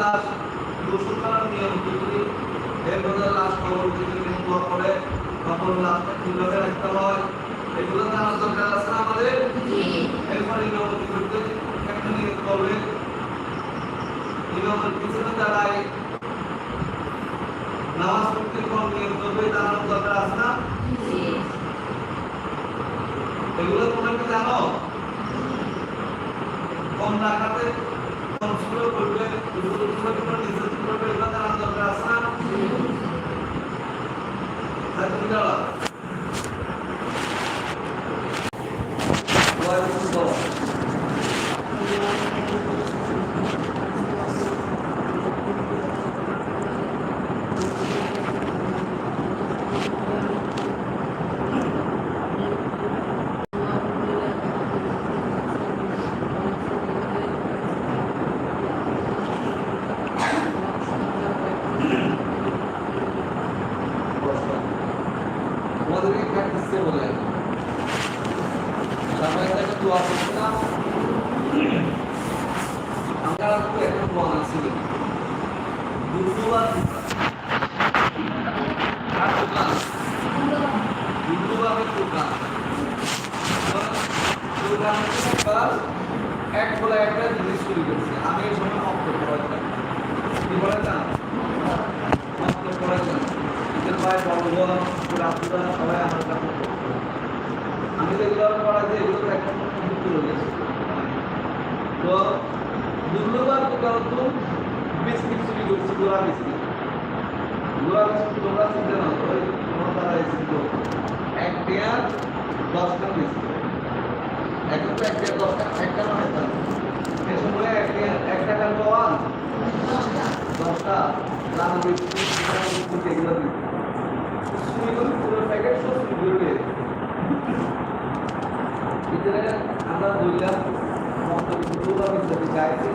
লাশ গোসল করার নিয়ম কি কি লাশ কবর থেকে করে? তখন লাশটা কীভাবে রাখতে হয়? এগুলো জানার দরকার আছে আমাদের? এরপরে নিয়ম করতে একটা নিয়ত করবে। নিয়মের পিছনে দাঁড়ায় নামাজ পড়তে কোন নিয়ম করবে জানার দরকার আছে না? এগুলো তোমরা কি জানো? কম রাখাতে কম সুরে করবে এগুলো সুরে করে নির্দেশ করবে এগুলো জানার দরকার আছে না তাই তুমি জানো ওয়ালাইকুম আসসালাম আমাদেরকে প্র্যাকটিসে বলে তারপরে একটা দোয়া করছিলাম আমরা তো একটা দোয়া আছে দুর্গা আর দোকান। দুর্গাভাবে দোকান। দোকান এক বলে একটা জিনিস আমি এই সময় মক্ত পড়াইতাম কি পড়াইতাম মক্ত পড়াইতাম এদের আমি যেগুলো এগুলো একটা দশটা বিস্কিট এক টেয়ার দশটা, একটা নয় তার। টাকার পাওয়া। দশটা দিত আমরা বললাম মন্ত্র দুটো ভিতরে গাইছে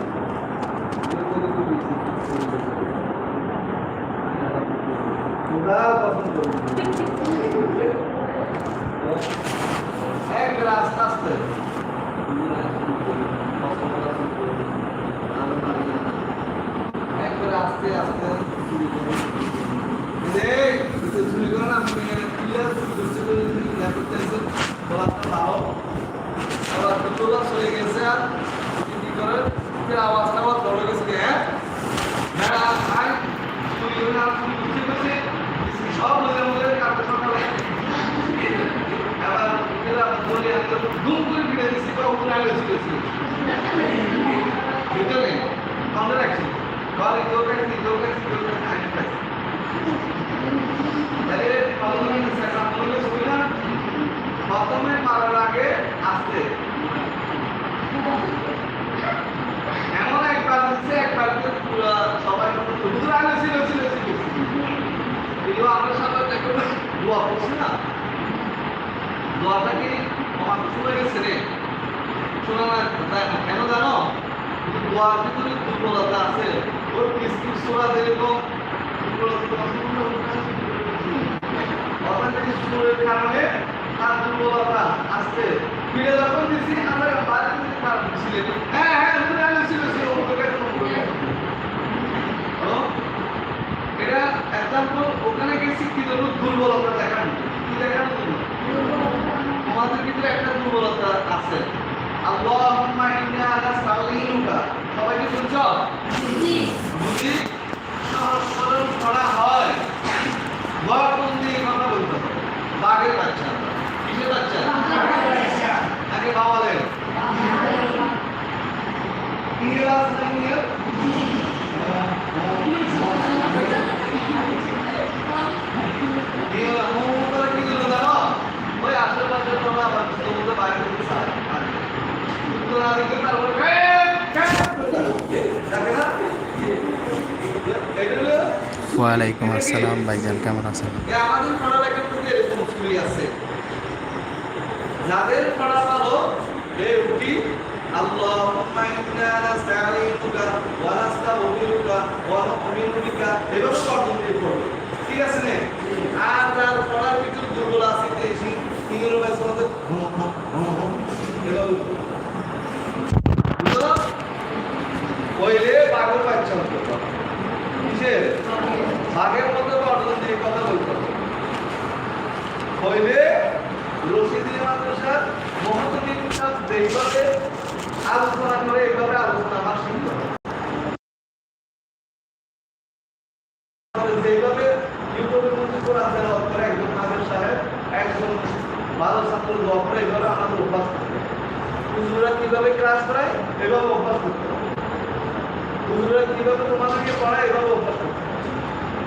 দুটোলা চলে গেছে, আর কি করে? আওয়াজ টাওয়াজ ধরে গেছে হ্যাঁ? হ্যাঁ করে সব লোকের মধ্যে কাটতে সকালে আবার তো করে ফিরে দিচ্ছি তো উপরে আগে ছিলেছি ভিতরে আমরা রাখছি ঘরে কেউ কাটছি কেউ কাটছি কেউ কাটছি আমি কাটছি তাহলে প্রথমে সেটা বলে শুনি না প্রথমে মারার আগে আসতে এমন একবার দিচ্ছে একবার দিয়ে পুরো সবাই হুজুর আগে ছিল ছিল ছিল এগুলো আমরা সাথে দেখো কারণে তার দুর্বলতা আসছে তার ছিলেন হ্যাঁ হুজুর আগে ছিল ছিল অমুকের কাছে অমুকের কাছে। হ্যালো? এটা এক্সাম্পল ওখানে গেছি কি জন্য দুর্বলতা দেখানো। কি দেখানো তোমাদের ভিতরে একটা দুর্বলতা আছে। আল্লাহুম্মা ইন্না নাস্তাগফিরুকা সবাই কি শুনছো? যদি সহজ সরল করা হয় গড়পন দিয়ে কথা বলতে হবে। বাঘের বাচ্চা। কিসের বাচ্চা? ইংরেজ না ইংরেজ ইংরেজ ওয়ালাইকুম আসসালাম ভাইজান কেমন আছেন? যাদের ঠিক আছে আর আছে ইংরেজি আগের মধ্যে অর্থনীতির কথা বলতে হইলে রশিদি মাদ্রাসার মহাতনীর সাথে আলোচনা করে, এইভাবে আলোচনা আমার শিখতে একজন নাজির সাহেব, একজন ভালো ছাত্র দোয়া করে, এইভাবে আমাদের কীভাবে ক্লাস করায় এভাবে অভ্যাস করতে হুজুরা কীভাবে তোমাদেরকে পড়ায় এভাবে অভ্যাস করতে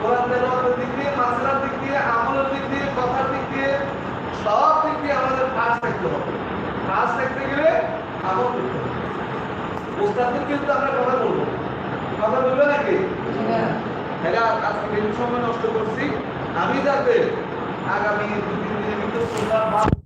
কোরআন তেলাওয়াতের দিক দিয়ে মাসলার দিক দিয়ে আমলের দিক দিয়ে কথার দিক দিয়ে সব দিক দিয়ে আমাদের পাঁচ থাকতে হবে গেলে আমল করতে হবে কিন্তু আমরা কথা বলব কথা বলবে নাকি তাহলে আজকে বেশি সময় নষ্ট করছি আমি যাতে আগামী দু তিন দিনের